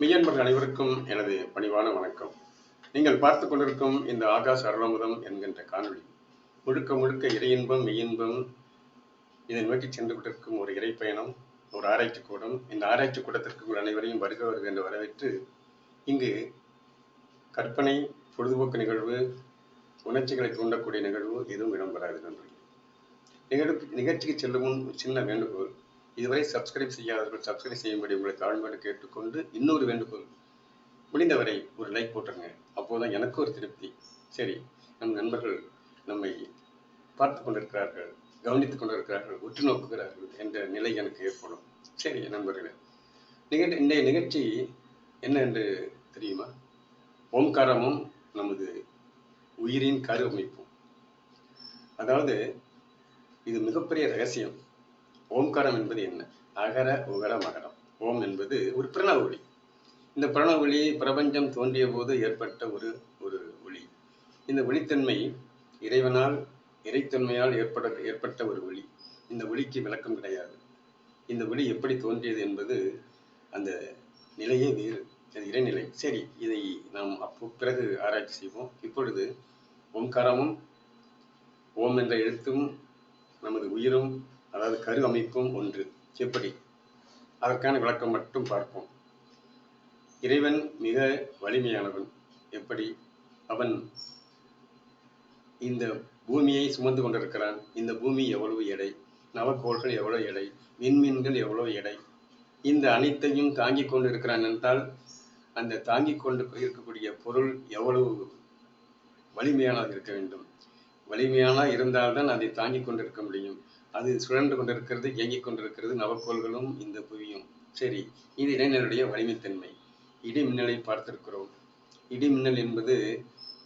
மெய்யன்பர்கள் அனைவருக்கும் எனது பணிவான வணக்கம். நீங்கள் பார்த்து கொண்டிருக்கும் இந்த ஆகாஷ் அருளமுதம் என்கின்ற காணொளி முழுக்க முழுக்க இறையின்பம் மெய்யின்பம் இதை நோக்கி சென்று கொண்டிருக்கும் ஒரு இறை பயணம் ஒரு ஆராய்ச்சி கூடம். இந்த ஆராய்ச்சி கூடத்திற்கு அனைவரையும் வருக வருக என்று வரவேற்று இங்கு கற்பனை பொழுதுபோக்கு நிகழ்வு உணர்ச்சிகளை தூண்டக்கூடிய நிகழ்வு எதுவும் இடம்பெறாது நன்றி நிகழ்வு நிகழ்ச்சிக்கு செல்லும் முன் ஒரு சின்ன வேண்டுகோள். இதுவரை சப்ஸ்கிரைப் செய்யாதவர்கள் சப்ஸ்கிரைப் செய்யும்படி உங்களை தாழ்மையோடு கேட்டுக்கொண்டு இன்னொரு வேண்டுகோள். முடிந்தவரை ஒரு லைக் போட்டுருங்க. அப்போதான் எனக்கு ஒரு திருப்தி. சரி நம் நண்பர்கள் நம்மை பார்த்து கொண்டிருக்கிறார்கள் கவனித்துக் கொண்டிருக்கிறார்கள் உற்று நோக்குகிறார்கள் என்ற நிலை எனக்கு ஏற்படும். சரி நண்பர்களே நிகழ் இன்றைய நிகழ்ச்சி என்ன என்று தெரியுமா? ஓம்காரமும் நமது உயிரின் கரு அமைப்பும். அதாவது இது மிகப்பெரிய ரகசியம். ஓம்காரம் என்பது என்ன? அகர உகர மகரம். ஓம் என்பது ஒரு பிரணவ ஒளி. இந்த பிரணவ ஒளி பிரபஞ்சம் தோன்றிய போது ஏற்பட்ட ஒரு ஒரு ஒளி. இந்த ஒளித்தன்மை இறைவனால் இறைத்தன்மையால் ஏற்பட ஏற்பட்ட ஒரு ஒளி. இந்த ஒளிக்கு விளக்கம் கிடையாது. இந்த ஒளி எப்படி தோன்றியது என்பது அந்த நிலையே வேறு. அது இறைநிலை. சரி இதை நாம் அப்போ பிறகு ஆராய்ச்சி செய்வோம். இப்பொழுது ஓம்காரமும் ஓம் என்ற எழுத்தும் நமது உயிரும் அதாவது கரு அமைப்பும் ஒன்று. எப்படி? அதற்கான விளக்கம் மட்டும் பார்ப்போம். இறைவன் மிக வலிமையானவன். எப்படி? அவன் இந்த பூமியை சுமந்து கொண்டிருக்கிறான். இந்த பூமி எவ்வளவு எடை? நவக்கோள்கள் எவ்வளவு எடை? விண்மீன்கள் எவ்வளவு எடை? இந்த அனைத்தையும் தாங்கிக் கொண்டு இருக்கிறான் என்றால் அந்த தாங்கிக் கொண்டு இருக்கக்கூடிய பொருள் எவ்வளவு வலிமையானதாக இருக்க வேண்டும்? வலிமையானா இருந்தால்தான் அதை தாங்கிக் கொண்டிருக்க முடியும். அது சுழன்று கொண்டிருக்கிறது இயங்கிக் கொண்டிருக்கிறது நவக்கோள்களும் இந்த புவியும். சரி இது இளைஞருடைய வலிமைத்தன்மை. இடி மின்னலை பார்த்திருக்கிறோம். இடி மின்னல் என்பது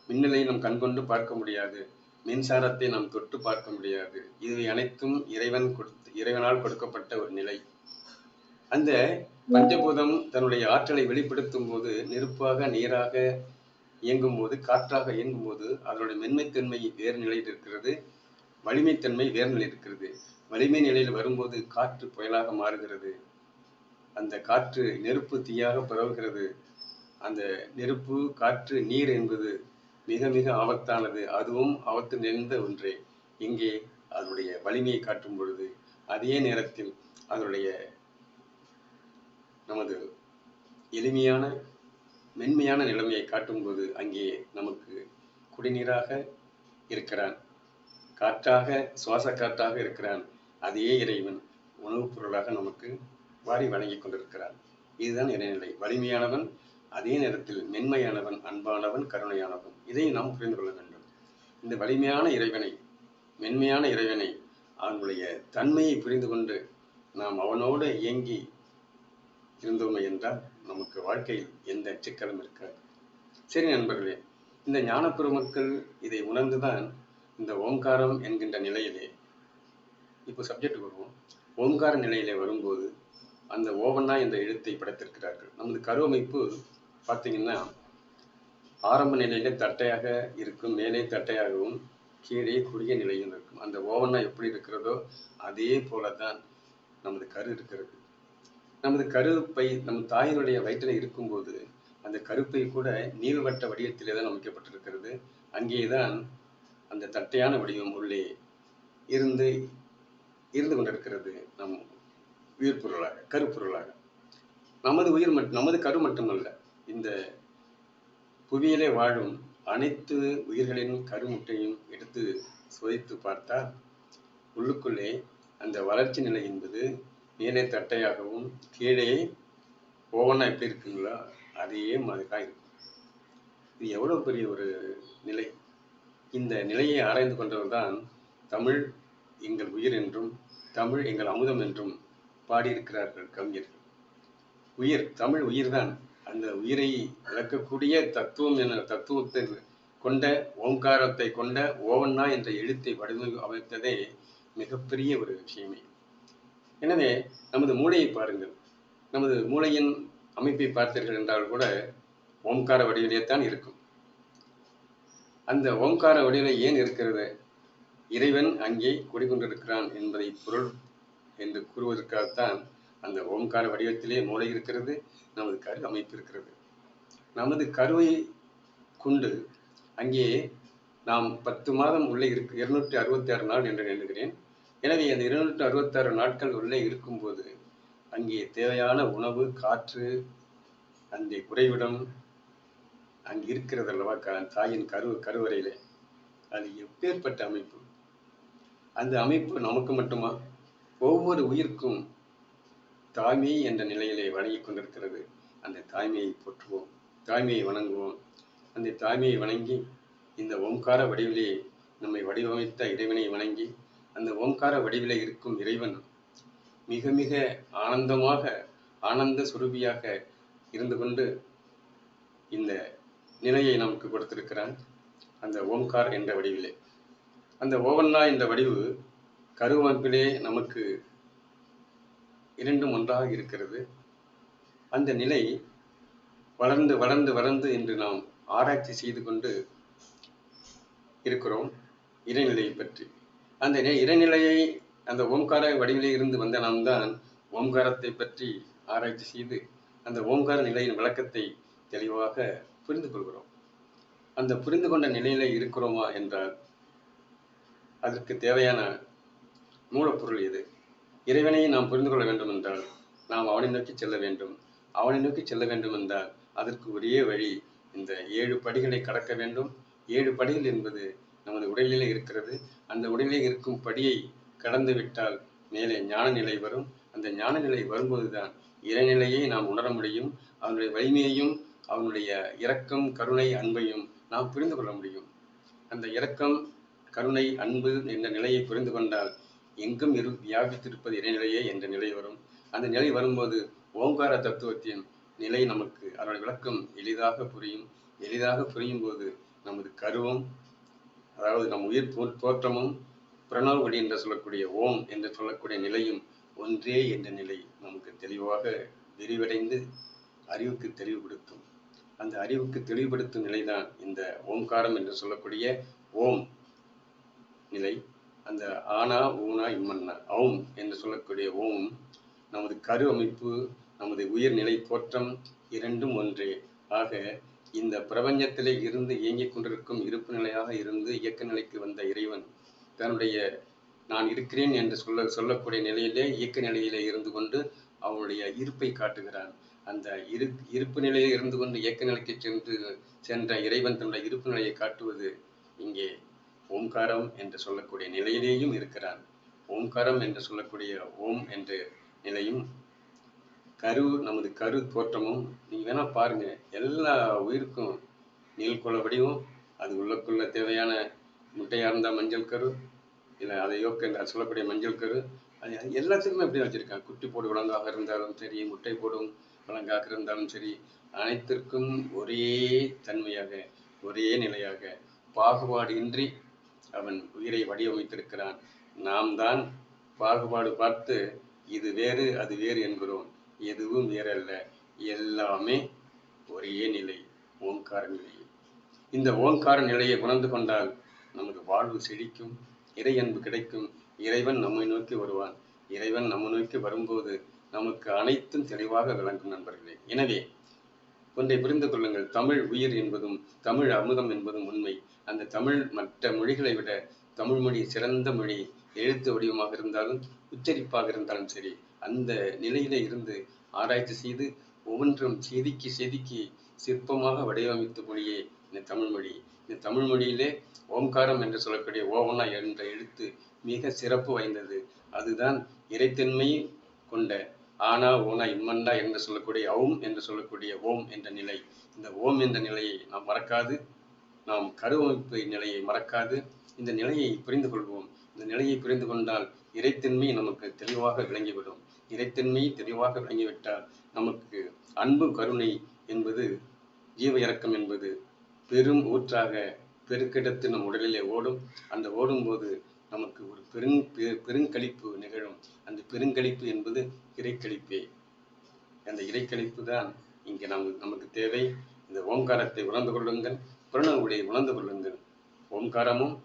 மின்னலை நாம் கண்கொண்டு பார்க்க முடியாது. மின்சாரத்தை நாம் தொட்டு பார்க்க முடியாது. இவை அனைத்தும் இறைவன் கொடுத்து இறைவனால் கொடுக்கப்பட்ட ஒரு நிலை. அந்த பஞ்சபூதம் தன்னுடைய ஆற்றலை வெளிப்படுத்தும் போது நெருப்பாக நீராக இயங்கும் போது காற்றாக இயங்கும் போது அதனுடைய மென்மைத்தன்மை வேறு நிலையில் இருக்கிறது. வலிமைத்தன்மை வேர்நிலை இருக்கிறது. வலிமை நிலையில் வரும்போது காற்று புயலாக மாறுகிறது. அந்த காற்று நெருப்பு தீயாக பரவுகிறது. அந்த நெருப்பு காற்று நீர் என்பது மிக மிக ஆபத்தானது. அதுவும் ஆபத்து நிறைந்த ஒன்றே. இங்கே அதனுடைய வலிமையை காட்டும் பொழுது அதே நேரத்தில் அதனுடைய நமது எளிமையான மென்மையான நிலைமையை காட்டும்போது அங்கே நமக்கு குடிநீராக இருக்கிறான். காற்றாக சுவாச காற்றாக இருக்கிறான். அதையே இறைவன் உணவுப் பொருளாக நமக்கு வாரி வழங்கி கொண்டிருக்கிறான். இதுதான் இறைநிலை. வலிமையானவன் அதே நேரத்தில் மென்மையானவன் அன்பானவன் கருணையானவன். இதை நாம் புரிந்து கொள்ள வேண்டும். இந்த வலிமையான இறைவனை மென்மையான இறைவனை அவனுடைய தன்மையை புரிந்து கொண்டு நாம் அவனோடு இயங்கி இருந்தோமே என்றால் நமக்கு வாழ்க்கையில் எந்த சிக்கலும் இருக்காது. சரி நண்பர்களே இந்த ஞானப்பெருமக்கள் இதை உணர்ந்துதான் இந்த ஓங்காரம் என்கின்ற நிலையிலே இப்போ சப்ஜெக்ட் வருவோம். ஓங்கார நிலையிலே வரும்போது அந்த ஓவன்னா என்ற எழுத்தை படைத்திருக்கிறார்கள். நமது கருவமைப்பு பார்த்தீங்கன்னா ஆரம்ப நிலையில தட்டையாக இருக்கும் மேலே தட்டையாகவும் கீழே குறுகிய நிலையும் இருக்கும். அந்த ஓவன்னா எப்படி இருக்கிறதோ அதே போல தான் நமது கரு இருக்கிறது. நமது கருப்பை நம் தாயினுடைய வயிற்றில் இருக்கும்போது அந்த கருப்பை கூட நீள்வட்ட வடிவத்திலே தான் அமைக்கப்பட்டிருக்கிறது. அங்கேதான் அந்த தட்டையான வடிவம் உள்ளே இருந்து இருந்து கொண்டிருக்கிறது நம் உயிர் பொருளாக கருப்பொருளாக. நமது உயிர் மட்டும் நமது கரு மட்டுமல்ல இந்த புவியிலே வாழும் அனைத்து உயிர்களின் கருமுட்டையும் எடுத்து சோதித்து பார்த்தால் உள்ளுக்குள்ளே அந்த வளர்ச்சி நிலை என்பது மேலே தட்டையாகவும் கீழே ஓவனா எப்படி இருக்குங்களோ அதே மாதிரி தான் இருக்கும். இது எவ்வளவு பெரிய ஒரு நிலை? இந்த நிலையை ஆராய்ந்து கொண்டவர் தான் தமிழ் எங்கள் உயிர் என்றும் தமிழ் எங்கள் அமுதம் என்றும் பாடியிருக்கிறார்கள் கவிஞர்கள் உயிர் தமிழ் உயிர்தான். அந்த உயிரை விளக்கக்கூடிய தத்துவம் என தத்துவத்தை கொண்ட ஓங்காரத்தை கொண்ட ஓவண்ணா என்ற எழுத்தை வடிவமைத்ததே மிகப்பெரிய ஒரு விஷயமே. எனவே நமது மூளையை பாருங்கள். நமது மூளையின் அமைப்பை பார்த்தீர்கள் என்றால் கூட ஓம்கார வடிவிலே தான் இருக்கும். அந்த ஓங்கார வடிவிலே ஏன் இருக்கிறது? இறைவன் அங்கே குடிகொண்டிருக்கிறான் என்பதை பொருள் என்று கூறுவதற்காகத்தான் அந்த ஓம்கார வடிவத்திலே மூளை இருக்கிறது நமது கரு அமைப்பு இருக்கிறது. நமது கருவை கொண்டு அங்கே நாம் பத்து மாதம் உள்ளே இருக்கு இருநூற்றி அறுபத்தி ஆறு நாள் என்று நினைக்கிறேன் எனவே அந்த இருநூற்றி அறுபத்தாறு நாட்கள் உள்ளே இருக்கும்போது அங்கே தேவையான உணவு காற்று அந்த குறைவிடம் அங்கே இருக்கிறது அல்லவா தாயின் கரு கருவறையிலே. அது எப்பேற்பட்ட அமைப்பு? அந்த அமைப்பு நமக்கு மட்டுமா? ஒவ்வொரு உயிர்க்கும் தாய்மை என்ற நிலையிலே வணங்கிக் கொண்டிருக்கிறது. அந்த தாய்மையை போற்றுவோம் தாய்மையை வணங்குவோம். அந்த தாய்மையை வணங்கி இந்த ஓம்கார வடிவிலே நம்மை வடிவமைத்த இறைவனை வணங்கி அந்த ஓம்கார வடிவிலே இருக்கும் இறைவன் மிக மிக ஆனந்தமாக ஆனந்த சுரூபியாக இருந்து கொண்டு இந்த நிலையை நமக்கு கொடுத்திருக்கிறான் அந்த ஓம்கார் என்ற வடிவிலே. அந்த ஓவண்ணா என்ற வடிவு கருவமைப்பிலே நமக்கு இரண்டும் ஒன்றாக இருக்கிறது. அந்த நிலை வளர்ந்து வளர்ந்து வளர்ந்து என்று நாம் ஆராய்ச்சி செய்து கொண்டு இருக்கிறோம் இறைநிலையை பற்றி. அந்த இறைநிலையை அந்த ஓம்கார வடிவிலே இருந்து வந்த நாம் தான் ஓம்காரத்தை பற்றி ஆராய்ச்சி செய்து அந்த ஓம்கார நிலையின் விளக்கத்தை தெளிவாக புரிந்து கொள்கிறோம் அந்த புரிந்து கொண்ட நிலையில இருக்கிறோமா என்றால் அதற்கு தேவையான மூலப்பொருள் எது? இறைவனை நாம் புரிந்து கொள்ள வேண்டும் என்றால் நாம் அவனை நோக்கி செல்ல வேண்டும். அவனை நோக்கி செல்ல வேண்டும் என்றால் அதற்கு ஒரே வழி இந்த ஏழு படிகளை கடக்க வேண்டும். ஏழு படிகள் என்பது நமது உடலிலே இருக்கிறது. அந்த உடலிலே இருக்கும் படியை கடந்து விட்டால் மேலே ஞான நிலை வரும். அந்த ஞான நிலை வரும்போதுதான் இறைநிலையை நாம் உணர முடியும். அவனுடைய வலிமையையும் அவனுடைய இரக்கம் கருணை அன்பையும் நாம் புரிந்து கொள்ள முடியும். அந்த இரக்கம் கருணை அன்பு என்ற நிலையை புரிந்து கொண்டால் எங்கும் இரு வியாபித்திருப்பது இடைநிலையே என்ற நிலை வரும். அந்த நிலை வரும்போது ஓங்கார தத்துவத்தின் நிலை நமக்கு அதனுடைய விளக்கம் எளிதாக புரியும். எளிதாக புரியும் போது நமது கருவம் அதாவது நம் உயிர் தோ- தோற்றமும் பிரணவ ஒளி என்று சொல்லக்கூடிய ஓம் என்று சொல்லக்கூடிய நிலையும் ஒன்றே என்ற நிலை நமக்கு தெளிவாக விரிவடைந்து அறிவுக்கு தெளிவுபடுத்தும். அந்த அறிவுக்கு தெளிவுபடுத்தும் நிலைதான் இந்த ஓம்காரம் என்று சொல்லக்கூடிய ஓம் நிலை. அந்த ஆனா ஊனா இம்மன்னா ஓம் என்று சொல்லக்கூடிய ஓம் நமது கரு அமைப்பு நமது உயிர்நிலை தோற்றம் இரண்டும் ஒன்றே. ஆக இந்த பிரபஞ்சத்திலே இருந்து இயங்கிக் கொண்டிருக்கும் இருப்பு நிலையாக இருந்து இயக்க நிலைக்கு வந்த இறைவன் தன்னுடைய நான் இருக்கிறேன் என்று சொல்ல சொல்லக்கூடிய நிலையிலே இயக்க நிலையிலே இருந்து கொண்டு அவனுடைய இருப்பை காட்டுகிறான். அந்த இரு இருப்பு நிலையில் இருந்து கொண்டு இயக்க நிலைக்கு சென்று சென்ற இறைவன் தன்னுடைய இருப்பு நிலையை காட்டுவது இங்கே ஓம்காரம் என்று சொல்லக்கூடிய நிலையிலேயும் இருக்கிறான். ஓம்காரம் என்று சொல்லக்கூடிய ஓம் என்ற நிலையும் கரு நமது கரு தோற்றமும் நீங்க வேணா பாருங்க எல்லா உயிருக்கும் நீள்குள வடிவம் அது உள்ளக்குள்ள தேவையான முட்டையாக இருந்தால் மஞ்சள் கரு இல்லை அதை யோக்க என்று சொல்லக்கூடிய மஞ்சள் கரு அது எல்லாத்துக்குமே அப்படி வச்சிருக்காங்க. குட்டி போடு விலங்காக இருந்தாலும் சரி முட்டை போடும் பழங்காக இருந்தாலும் சரி அனைத்திற்கும் ஒரே தன்மையாக ஒரே நிலையாக பாகுபாடு இன்றி அவன் உயிரை வடிவமைத்திருக்கிறான். நாம் தான் பாகுபாடு பார்த்து இது வேறு அது வேறு என்கிறோம். எதுவும் வேறல்ல. எல்லாமே ஒரே நிலை ஓங்கார நிலை. இந்த ஓங்கார நிலையை உணர்ந்து கொண்டால் நமக்கு வாழ்வு செழிக்கும் இறை அன்பு கிடைக்கும். இறைவன் நம்மை நோக்கி வருவான். இறைவன் நம்ம நோக்கி வரும்போது நமக்கு அனைத்தும் தெளிவாக விளங்கும் நண்பர்களே. எனவே ஒன்றை புரிந்து கொள்ளுங்கள். தமிழ் உயிர் என்பதும் தமிழ் அமுதம் என்பதும் உண்மை. அந்த தமிழ் மற்ற மொழிகளை விட தமிழ் மொழி சிறந்த மொழி எழுத்து வடிவமாக இருந்தாலும் உச்சரிப்பாக இருந்தாலும் சரி அந்த நிலையிலே இருந்து ஆராய்ச்சி செய்து ஒவ்வொன்றும் செதுக்கி செதுக்கி சிற்பமாக வடிவமைத்த மொழியே இந்த தமிழ் மொழி. இந்த தமிழ் மொழியிலே ஓம்காரம் என்று சொல்லக்கூடிய ஓவனா என்ற எழுத்து மிக சிறப்பு வாய்ந்தது. அதுதான் இறைத்தன்மை கொண்ட ஆனா ஓனா இம்மண்டா என்று சொல்லக்கூடிய ஓம் என்று சொல்லக்கூடிய ஓம் என்ற நிலை. இந்த ஓம் என்ற நிலையை நாம் மறக்காது. நாம் கருவமைப்பு நிலையை மறக்காது. இந்த நிலையை புரிந்து கொள்வோம். இந்த நிலையை புரிந்து கொண்டால் இறைத்தன்மை நமக்கு தெளிவாக விளங்கிவிடும். இறைத்தன்மை தெளிவாக விளங்கிவிட்டால் நமக்கு அன்பு கருணை என்பது ஜீவ இறக்கம் என்பது பெரும் ஊற்றாக பெருக்கெடுத்து நம் உடலிலே ஓடும். அந்த ஓடும்போது நமக்கு ஒரு பெருங் பெருங்கழிப்பு நிகழும். அந்த பெருங்களிப்பு என்பது இறைக்கழிப்பே அந்த இறைக்கழிப்பு தான் இங்கே நம் நமக்கு தேவை. இந்த ஓங்காரத்தை உணர்ந்து கொள்ளுங்கள். பிரணவங்களை உணர்ந்து கொள்ளுங்கள். ஓங்காரமும்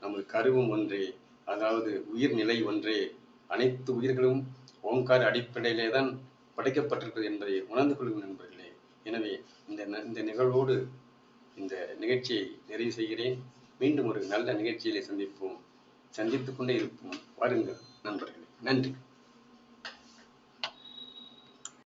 நமது கருவும் ஒன்றே. அதாவது உயிர்நிலை ஒன்றே. அனைத்து உயிர்களும் ஓங்கார அடிப்படையிலே தான் படைக்கப்பட்டிருக்கிறது என்பதை உணர்ந்து கொள்ளுங்கள் நண்பர்களே. எனவே இந்த ந- இந்த நிகழ்வோடு இந்த நிகழ்ச்சியை நிறைவு செய்கிறேன். மீண்டும் ஒரு நல்ல நிகழ்ச்சியிலே சந்திப்போம். சந்தித்துக் கொண்டே இருப்போம் வாருங்கள் நண்பர்களே. நன்றி.